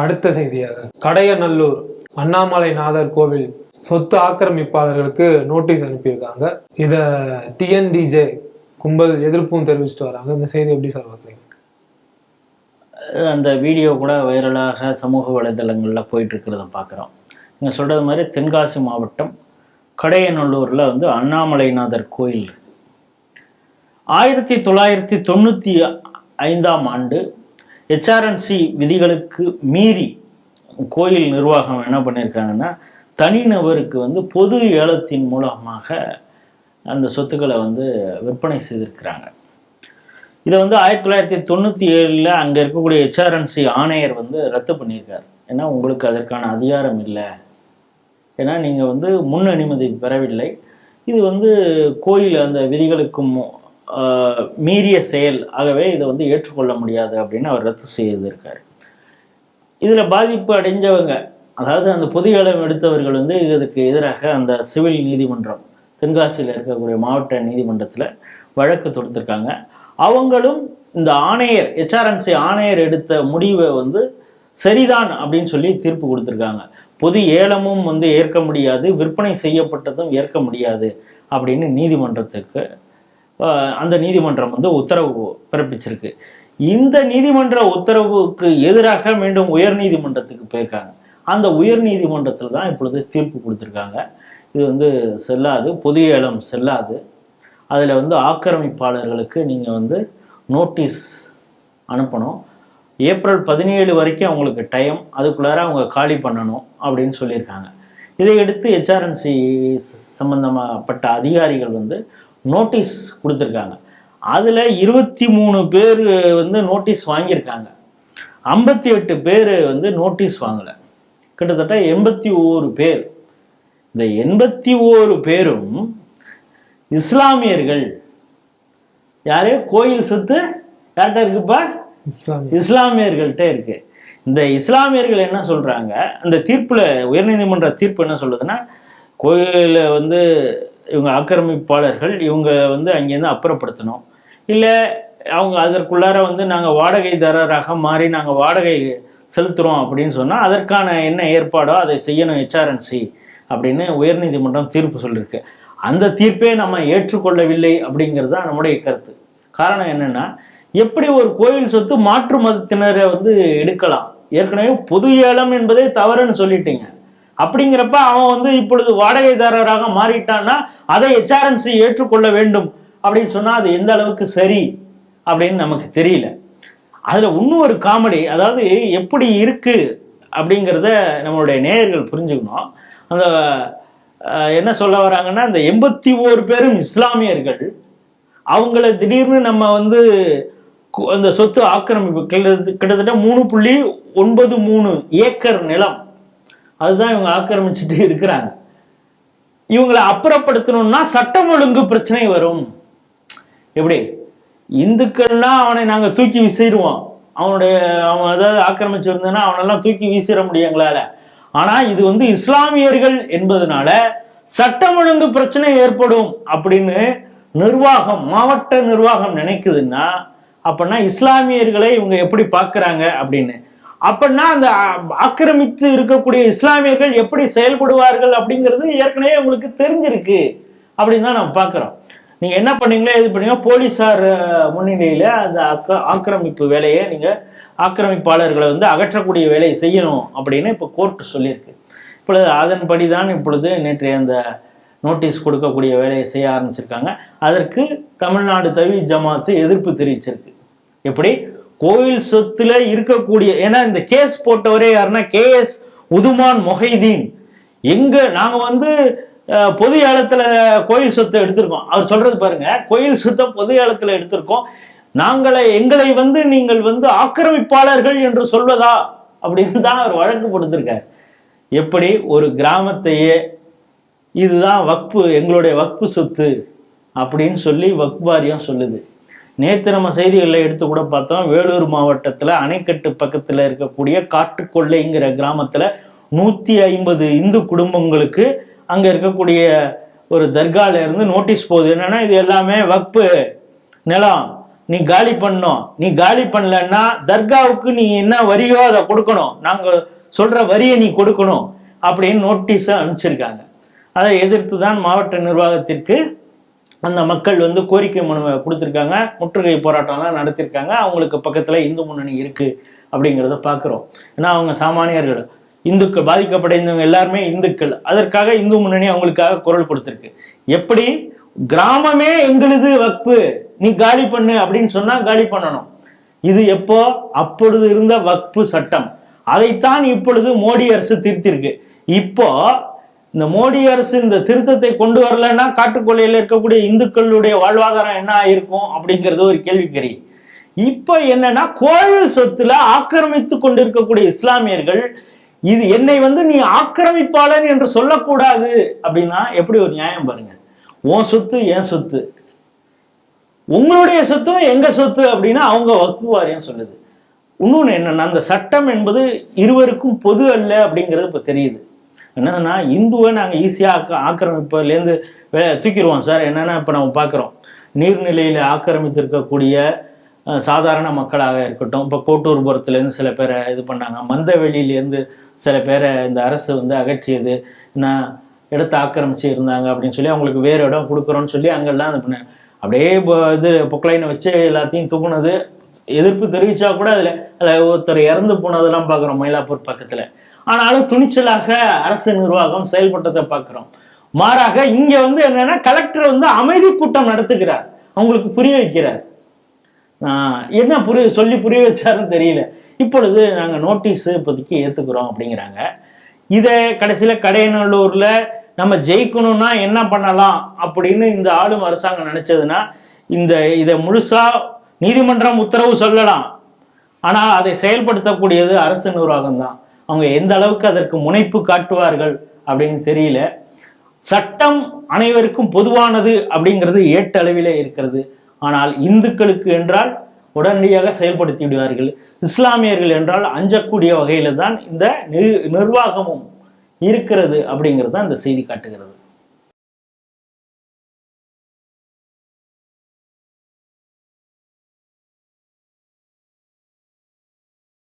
அடுத்த செய்தியாக. கடையநல்லூர் அண்ணாமலை நாதர் கோவில் சொத்து ஆக்கிரமிப்பாளர்களுக்கு நோட்டீஸ் அனுப்பியிருக்காங்க. இத டிஎன்டிஜே கும்பல் எதிர்ப்பும் தெரிவிச்சுட்டு வராங்க. இந்த செய்தி எப்படி சார் பார்க்குறீங்க அந்த வீடியோ கூட வைரலாக சமூக வலைதளங்களில் போயிட்டு இருக்கிறத பார்க்குறோம் நீங்கள் சொல்கிறது மாதிரி தென்காசி மாவட்டம் கடையநல்லூரில் வந்து அண்ணாமலைநாதர் கோயில். இருக்கு. ஆயிரத்தி தொள்ளாயிரத்தி தொண்ணூற்றி ஐந்தாம் ஆண்டு ஹெச்ஆர்என்சி விதிகளுக்கு மீறி கோயில் நிர்வாகம் என்ன பண்ணியிருக்காங்கன்னா தனிநபருக்கு வந்து பொது ஏலத்தின் மூலமாக அந்த சொத்துக்களை வந்து விற்பனை செய்திருக்கிறாங்க. இதை வந்து ஆயிரத்தி தொள்ளாயிரத்தி தொண்ணூற்றி ஏழில் அங்கே இருக்கக்கூடிய ஹெச்ஆர்என்சி ஆணையர் வந்து ரத்து பண்ணியிருக்கார். ஏன்னா உங்களுக்கு அதற்கான அதிகாரம் இல்லை. ஏன்னா நீங்கள் வந்து முன் அனுமதி பெறவில்லை. இது வந்து கோயில் அந்த விதிகளுக்கும் மீறிய செயல். ஆகவே இதை வந்து ஏற்றுக்கொள்ள முடியாது அப்படின்னு அவர் ரத்து செய்திருக்கார். இதில் பாதிப்பு அடைஞ்சவங்க அதாவது அந்த பொது ஏலம் எடுத்தவர்கள் வந்து இதற்கு எதிராக அந்த சிவில் நீதிமன்றம் தென்காசியில் இருக்கக்கூடிய மாவட்ட நீதிமன்றத்தில் வழக்கு தொடுத்திருக்காங்க. அவங்களும் இந்த ஆணையர் ஹெச்ஆர்என்சி ஆணையர் எடுத்த முடிவை வந்து சரிதான் அப்படின்னு சொல்லி தீர்ப்பு கொடுத்துருக்காங்க. பொது ஏலமும் வந்து ஏற்க முடியாது விற்பனை செய்யப்பட்டதும் ஏற்க முடியாது அப்படின்னு நீதிமன்றத்துக்கு அந்த நீதிமன்றம் வந்து உத்தரவு பிறப்பிச்சிருக்கு. இந்த நீதிமன்ற உத்தரவுக்கு எதிராக மீண்டும் உயர் நீதிமன்றத்துக்கு போயிருக்காங்க. அந்த உயர் நீதிமன்றத்தில் தான் இப்பொழுது தீர்ப்பு கொடுத்துருக்காங்க. இது வந்து செல்லாது பொது ஏலம் செல்லாது. அதில் வந்து ஆக்கிரமிப்பாளர்களுக்கு நீங்கள் வந்து நோட்டீஸ் அனுப்பணும். ஏப்ரல் பதினேழு வரைக்கும் அவங்களுக்கு டைம் அதுக்குள்ளார அவங்க காலி பண்ணணும் அப்படின்னு சொல்லியிருக்காங்க. இதையடுத்து ஹெச்ஆர்என்சி சம்பந்தமாகப்பட்ட அதிகாரிகள் வந்து நோட்டீஸ் கொடுத்துருக்காங்க. அதில் இருபத்தி மூணு பேர் வந்து நோட்டீஸ் வாங்கியிருக்காங்க. ஐம்பத்தி எட்டு பேர் வந்து நோட்டீஸ் வாங்கலை. கிட்டத்தட்ட எண்பத்தி ஓரு பேர். இந்த எண்பத்தி ஓரு பேரும் இஸ்லாமியர்கள். யாரு? கோயில் சொத்து? யார்கிட்ட இருக்குப்பா? இஸ்லாமிய இஸ்லாமியர்கள்ட்ட இருக்கு. இந்த இஸ்லாமியர்கள் என்ன சொல்றாங்க? அந்த தீர்ப்புல உயர்நீதிமன்ற தீர்ப்பு என்ன சொல்லுதுன்னா கோயில வந்து இவங்க ஆக்கிரமிப்பாளர்கள் இவங்க வந்து அங்கேருந்து அப்புறப்படுத்தணும். இல்லை அவங்க அதற்குள்ளார வந்து நாங்கள் வாடகைதாரராக மாறி நாங்கள் வாடகை செலுத்துகிறோம் அப்படின்னு சொன்னால் அதற்கான என்ன ஏற்பாடோ அதை செய்யணும் ஹெச்ஆர்என்சி அப்படின்னு உயர்நீதிமன்றம் தீர்ப்பு சொல்லியிருக்கு அந்த தீர்ப்பே நம்ம ஏற்றுக்கொள்ளவில்லை அப்படிங்கிறது தான் நம்முடைய கருத்து. காரணம் என்னென்னா எப்படி ஒரு கோயில் சொத்து மாற்று மதத்தினரை வந்து எடுக்கலாம்? ஏற்கனவே பொது ஏலம் என்பதே தவறுன்னு சொல்லிட்டீங்க. அப்படிங்கிறப்ப அவன் வந்து இப்பொழுது வாடகைதாரராக மாறிட்டான்னா அதை ஹெச்ஆர்என்சி ஏற்றுக்கொள்ள வேண்டும் அப்படின்னு சொன்னால் அது எந்த அளவுக்கு சரி அப்படின்னு நமக்கு தெரியல. அதில் இன்னும் ஒரு காமெடி அதாவது எப்படி இருக்கு அப்படிங்கிறத நம்மளுடைய நேயர்கள் புரிஞ்சுக்கணும். அந்த என்ன சொல்ல வராங்கன்னா இந்த எண்பத்தி ஓரு பேரும் இஸ்லாமியர்கள் அவங்கள திடீர்னு நம்ம வந்து கு- அந்த சொத்து ஆக்கிரமிப்பு கிட்டத்தட்ட மூணு புள்ளி ஒன்பது மூணு ஏக்கர் நிலம் அதுதான் இவங்க ஆக்கிரமிச்சுட்டு இருக்கிறாங்க. இவங்களை அப்புறப்படுத்தணும்னா சட்டம் ஒழுங்கு பிரச்சனை வரும். எப்படி? இந்துக்கள்னா அவனை நாங்கள் தூக்கி வீசிடுவோம். அவனுடைய அவன் ஏதாவது ஆக்கிரமிச்சு அவனெல்லாம் தூக்கி வீசிட முடியும் எங்களால். ஆனால் இது வந்து இஸ்லாமியர்கள் என்பதனால சட்டம் ஒழுங்கு பிரச்சனை ஏற்படும் அப்படின்னு நிர்வாகம் மாவட்ட நிர்வாகம் நினைக்குதுன்னா அப்படின்னா இஸ்லாமியர்களை இவங்க எப்படி பார்க்குறாங்க அப்படின்னு. அப்படின்னா அந்த ஆக்கிரமித்து இருக்கக்கூடிய இஸ்லாமியர்கள் எப்படி செயல்படுவார்கள் அப்படிங்கிறது ஏற்கனவே உங்களுக்கு தெரிஞ்சிருக்கு அப்படின்னு தான் நம்ம பார்க்குறோம். நீங்கள் என்ன பண்ணீங்களோ இது பண்ணீங்க போலீசார் முன்னிலையில் அந்த ஆக்க- ஆக்கிரமிப்பு வேலையை நீங்கள் ஆக்கிரமிப்பாளர்களை வந்து அகற்றக்கூடிய வேலையை செய்யணும் அப்படின்னு இப்போ கோர்ட் சொல்லியிருக்கு. இப்பொழுது அதன்படி தான் இப்பொழுது நேற்றைய அந்த நோட்டீஸ் கொடுக்கக்கூடிய வேலையை செய்ய ஆரம்பிச்சிருக்காங்க. அதற்கு தமிழ்நாடு தவி ஜமாத்து எதிர்ப்பு தெரிவிச்சிருக்கு. எப்படி? கோயில் சொத்துல இருக்கக்கூடிய ஏன்னா இந்த கேஸ் போட்டவரே யாருன்னா கே எஸ் உதுமான் மொஹைதீன். எங்க நாங்க வந்து பொது ஏலத்துல கோயில் சொத்தை எடுத்திருக்கோம். அவர் சொல்றது பாருங்க கோயில் சொத்தை பொது ஏலத்துல எடுத்திருக்கோம். நாங்களை எங்களை வந்து நீங்கள் வந்து ஆக்கிரமிப்பாளர்கள் என்று சொல்வதா? அப்படின்னு தான் அவர் வழக்கு கொடுத்திருக்காரு எப்படி? ஒரு கிராமத்தையே இதுதான் வக்பு எங்களுடைய வக்பு சொத்து அப்படின்னு சொல்லி வக்பாரியம் சொல்லுது. நேற்று நம்ம செய்திகளில் எடுத்து கூட பார்த்தோம். வேலூர் மாவட்டத்தில் அணைக்கட்டு பக்கத்தில் இருக்கக்கூடிய காட்டுக்கொள்ளைங்கிற கிராமத்தில் நூற்றி ஐம்பது இந்து குடும்பங்களுக்கு அங்கே இருக்கக்கூடிய ஒரு தர்கால இருந்து நோட்டீஸ் போகுது. என்னன்னா இது எல்லாமே வக்பு நிலம். நீ காலி பண்ணணும். நீ காலி பண்ணலன்னா தர்காவுக்கு நீ என்ன வரியோ அதை கொடுக்கணும். நாங்கள் சொல்கிற வரியை நீ கொடுக்கணும் அப்படின்னு நோட்டீஸை அனுப்பிச்சிருக்காங்க. அதை எதிர்த்து தான் மாவட்ட நிர்வாகத்திற்கு அந்த மக்கள் வந்து கோரிக்கை மனுவை கொடுத்துருக்காங்க முற்றுகை போராட்டம்லாம் நடத்திருக்காங்க அவங்களுக்கு பக்கத்தில் இந்து முன்னணி இருக்குது அப்படிங்கிறத பார்க்குறோம் ஏன்னா அவங்க சாமானியர்கள் இந்துக்கள் பாதிக்கப்படைந்தவங்க எல்லாருமே இந்துக்கள். அதற்காக இந்து முன்னணி அவங்களுக்காக குரல் கொடுத்துருக்கு. எப்படி? கிராமமே எங்களுது வக்பு. நீ காலி பண்ணு அப்படின்னு சொன்னால் காலி பண்ணணும். இது எப்போ? அப்பொழுது இருந்த வக்பு சட்டம். அதைத்தான் இப்பொழுது மோடி அரசு திருத்திருக்கு இப்போ இந்த மோடி அரசு இந்த திருத்தத்தை கொண்டு வரலன்னா காட்டுக்கொள்ளையில இருக்கக்கூடிய இந்துக்களுடைய வாழ்வாதாரம் என்ன ஆயிருக்கும் அப்படிங்கிறது ஒரு கேள்விக்கறி. இப்போ என்னன்னா கோயில் சொத்துல ஆக்கிரமித்து கொண்டிருக்கக்கூடிய இஸ்லாமியர்கள் இது என்னை வந்து நீ ஆக்கிரமிப்பாளன் என்று சொல்லக்கூடாது அப்படின்னா எப்படி ஒரு நியாயம் பாருங்க. உன் சொத்து என் சொத்து. உங்களுடைய சொத்தும் எங்க சொத்து அப்படின்னா அவங்க வக்குவாரியம் சொல்லுது. இன்னொன்று என்னன்னா அந்த சட்டம் என்பது இருவருக்கும் பொது அல்ல அப்படிங்கிறது இப்போ தெரியுது. என்னன்னா இந்துவை நாங்கள் ஈஸியாக ஆக்க ஆக்கிரமிப்புலேருந்து தூக்கிடுவோம் சார். என்னென்னா இப்போ நம்ம பார்க்குறோம் நீர்நிலையில் ஆக்கிரமித்திருக்கக்கூடிய சாதாரண மக்களாக இருக்கட்டும் இப்போ கோட்டூர்புரத்துலேருந்து சில பேரை இது பண்ணாங்க. மந்தவெளியிலேருந்து சில பேரை இந்த அரசு வந்து அகற்றியது. நான் இடத்தை ஆக்கிரமிச்சு இருந்தாங்க அப்படின்னு சொல்லி அவங்களுக்கு வேறு இடம் கொடுக்குறோன்னு சொல்லி அங்கெல்லாம் இது பண்ண அப்படியே இப்போ இது பொக்லைனை வச்சு எல்லாத்தையும் தூக்குனது. எதிர்ப்பு தெரிவித்தா கூட அதில் அதில் ஒருத்தர் இறந்து போனதெல்லாம் பார்க்குறோம் மயிலாப்பூர் பக்கத்தில். ஆனாலும் துணிச்சலாக அரசு நிர்வாகம் செயல்பட்டதை பார்க்குறோம். மாறாக இங்க வந்து என்னன்னா கலெக்டர் வந்து அமைதி கூட்டம் நடத்துகிறார். அவங்களுக்கு புரிய வைக்கிறார். என்ன புரிய சொல்லி புரிய வச்சாருன்னு தெரியல. இப்பொழுது நாங்கள் நோட்டீஸ் இப்போதைக்கு ஏற்றுக்கிறோம் அப்படிங்கிறாங்க. இதை கடைசியில் கடையநல்லூரில் நம்ம ஜெயிக்கணும்னா என்ன பண்ணலாம் அப்படின்னு இந்த ஆளும் அரசாங்கம் நினச்சதுன்னா இந்த இதை முழுசாக நீதிமன்றம் உத்தரவு சொல்லலாம். ஆனால் அதை செயல்படுத்தக்கூடியது அரசு நிர்வாகம் தான் அவங்க எந்த அளவுக்கு அதற்கு முனைப்பு காட்டுவார்கள் அப்படின்னு தெரியல. சட்டம் அனைவருக்கும் பொதுவானது அப்படிங்கிறது ஏட்டளவிலே இருக்கிறது. ஆனால் இந்துக்களுக்கு என்றால் உடனடியாக செயல்படுத்தி விடுவார்கள். இஸ்லாமியர்கள் என்றால் அஞ்சக்கூடிய வகையில தான் இந்த நிர்வாகமும் இருக்கிறது அப்படிங்கிறது தான் இந்த செய்தி காட்டுகிறது.